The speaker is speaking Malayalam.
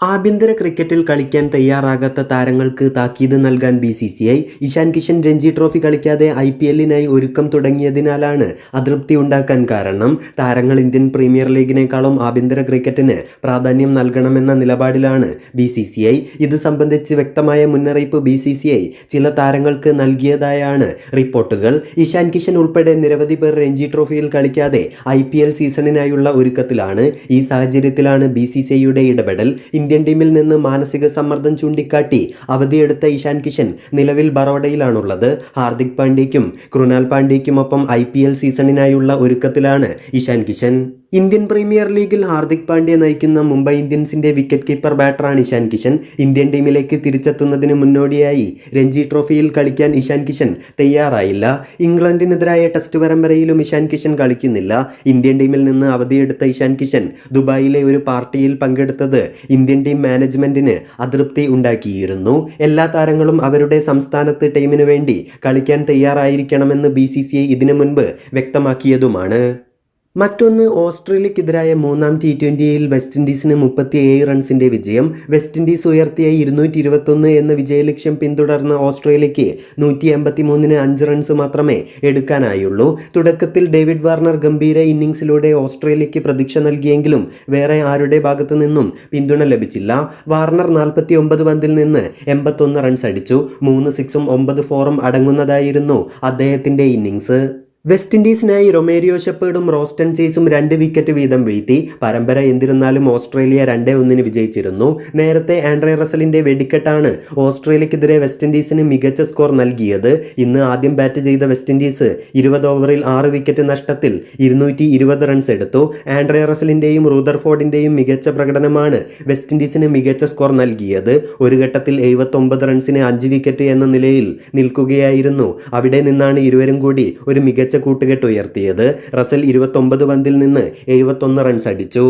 ആഭ്യന്തര ക്രിക്കറ്റിൽ കളിക്കാൻ തയ്യാറാകാത്ത താരങ്ങൾക്ക് താക്കീത് നൽകാൻ B C C I. Ishan Kishan Ranji trophy കളിക്കാതെ I P എല്ലിനായി ഒരുക്കം തുടങ്ങിയതിനാലാണ് അതൃപ്തി ഉണ്ടാക്കാൻ കാരണം. താരങ്ങൾ ഇന്ത്യൻ പ്രീമിയർ ലീഗിനേക്കാളും ആഭ്യന്തര ക്രിക്കറ്റിന് പ്രാധാന്യം നൽകണമെന്ന നിലപാടിലാണ് ബി സി സി ഐ. ഇത് സംബന്ധിച്ച് വ്യക്തമായ മുന്നറിയിപ്പ് ബി സി സി ഐ ചില താരങ്ങൾക്ക് നൽകിയതായാണ് റിപ്പോർട്ടുകൾ. ഇഷാൻ കിഷൻ ഉൾപ്പെടെ നിരവധി പേർ രഞ്ജി ട്രോഫിയിൽ കളിക്കാതെ ഐ പി എൽ സീസണിനായുള്ള ഒരുക്കത്തിലാണ്. ഈ സാഹചര്യത്തിലാണ് ബി സി സി ഐയുടെ ഇടപെടൽ. ഇന്ത്യൻ ടീമിൽ നിന്ന് മാനസിക സമ്മർദ്ദം ചൂണ്ടിക്കാട്ടി അവധിയെടുത്ത ഇഷാൻ കിഷൻ നിലവിൽ ബറോഡയിലാണുള്ളത്. ഹാർദിക് പാണ്ഡ്യയ്ക്കും കൃണാൽ പാണ്ഡ്യയ്ക്കുമൊപ്പം ഐ പി എൽ സീസണിനായുള്ള ഒരുക്കത്തിലാണ് ഇഷാൻ കിഷൻ. ഇന്ത്യൻ പ്രീമിയർ ലീഗിൽ ഹാർദിക് പാണ്ഡ്യ നയിക്കുന്ന മുംബൈ ഇന്ത്യൻസിന്റെ വിക്കറ്റ് കീപ്പർ ബാറ്ററാണ് ഇഷാൻ കിഷൻ. ഇന്ത്യൻ ടീമിലേക്ക് തിരിച്ചെത്തുന്നതിന് മുന്നോടിയായി രഞ്ജി ട്രോഫിയിൽ കളിക്കാൻ ഇഷാൻ കിഷൻ തയ്യാറായില്ല. ഇംഗ്ലണ്ടിനെതിരായ ടെസ്റ്റ് പരമ്പരയിലും ഇഷാൻ കിഷൻ കളിക്കുന്നില്ല. ഇന്ത്യൻ ടീമിൽ നിന്ന് അവധിയെടുത്ത ഇഷാൻ കിഷൻ ദുബായിലെ ഒരു പാർട്ടിയിൽ പങ്കെടുത്തത് ഇന്ത്യൻ ടീം മാനേജ്മെന്റിന് അതൃപ്തി ഉണ്ടാക്കിയിരുന്നു. എല്ലാ താരങ്ങളും അവരുടെ സംസ്ഥാനത്ത് ടീമിനു വേണ്ടി കളിക്കാൻ തയ്യാറായിരിക്കണമെന്ന് ബി ഇതിനു മുൻപ് വ്യക്തമാക്കിയതുമാണ്. മറ്റൊന്ന് ഓസ്ട്രേലിയക്കെതിരായ മൂന്നാം ടി ട്വന്റിയിൽ വെസ്റ്റ് ഇൻഡീസിന് മുപ്പത്തിയേഴ് റൺസിന്റെ വിജയം. വെസ്റ്റ് ഇൻഡീസ് ഉയർത്തിയ ഇരുന്നൂറ്റി ഇരുപത്തൊന്ന് എന്ന വിജയലക്ഷ്യം പിന്തുടർന്ന ഓസ്ട്രേലിയയ്ക്ക് നൂറ്റി എൺപത്തി മൂന്നിന് അഞ്ച് റൺസ് മാത്രമേ എടുക്കാനായുള്ളൂ. തുടക്കത്തിൽ ഡേവിഡ് വാർണർ ഗംഭീര ഇന്നിംഗ്സിലൂടെ ഓസ്ട്രേലിയയ്ക്ക് പ്രതീക്ഷ നൽകിയെങ്കിലും വേറെ ആരുടെ ഭാഗത്തു നിന്നും പിന്തുണ ലഭിച്ചില്ല. വാർണർ നാൽപ്പത്തി ഒമ്പത് പന്തിൽ നിന്ന് എൺപത്തൊന്ന് റൺസ് അടിച്ചു. മൂന്ന് സിക്സും ഒമ്പത് ഫോറും അടങ്ങുന്നതായിരുന്നു അദ്ദേഹത്തിന്റെ ഇന്നിങ്സ് വെസ്റ്റ് ഇൻഡീസിനായി റൊമേരിയോ ഷെപ്പേർഡും റോസ്റ്റൺ ചേസും രണ്ട് വിക്കറ്റ് വീതം വീഴ്ത്തി. പരമ്പര എന്തിരുന്നാലും ഓസ്ട്രേലിയ രണ്ടേ ഒന്നിന് വിജയിച്ചിരുന്നു. നേരത്തെ ആൻഡ്രേ റസലിന്റെ വെടിക്കെട്ടാണ് ഓസ്ട്രേലിയക്കെതിരെ വെസ്റ്റ് ഇൻഡീസിന് മികച്ച സ്കോർ നൽകിയത്. ഇന്ന് ആദ്യം ബാറ്റ് ചെയ്ത വെസ്റ്റ് ഇൻഡീസ് ഇരുപത് ഓവറിൽ ആറ് വിക്കറ്റ് നഷ്ടത്തിൽ ഇരുന്നൂറ്റി ഇരുപത് റൺസ് എടുത്തു. ആൻഡ്രേ റസലിന്റെയും റൂദർഫോർഡിന്റെയും മികച്ച പ്രകടനമാണ് വെസ്റ്റ് ഇൻഡീസിന് മികച്ച സ്കോർ നൽകിയത്. ഒരു ഘട്ടത്തിൽ എഴുപത്തൊമ്പത് റൺസിന് അഞ്ച് വിക്കറ്റ് എന്ന നിലയിൽ നിൽക്കുകയായിരുന്നു. അവിടെ നിന്നാണ് ഇരുവരും കൂടി ഒരു മികച്ച കൂട്ടുകെട്ട് ഉയർത്തിയത് റസൽ ഇരുപത്തൊമ്പത് പന്തിൽ നിന്ന് എഴുപത്തൊന്ന് റൺസ് അടിച്ചു.